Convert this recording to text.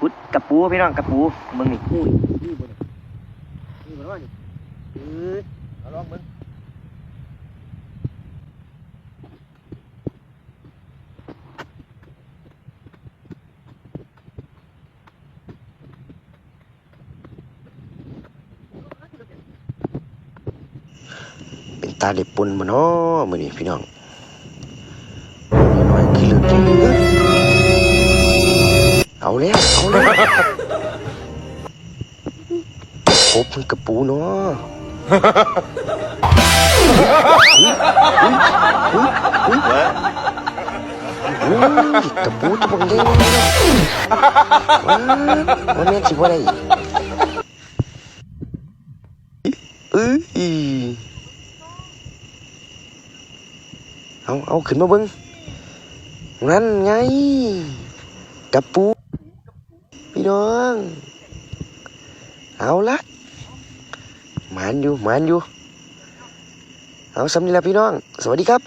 ขุดกระปูพี่น้องกระปูมึงนี่อุ้ยนี่บ่นี่บ่ว่านี่เออเอาลองมึงเป็นตาเด็บปนมาเนาะมื้อนี้พี่น้องน้อยๆคือเลือกเอา แล้วเอาแล้วพบมันกระปูเนาะกระปูตัวบังเล่นว้าววันนี้สิว่าได้เอ้ยเอาเอาขึ้นมาเบิ้งนั่นไงกระปู พี่น้อง เอาละหมานอยู่หมานอยู่ เอาสำนีละพี่น้อง สวัสดีครับ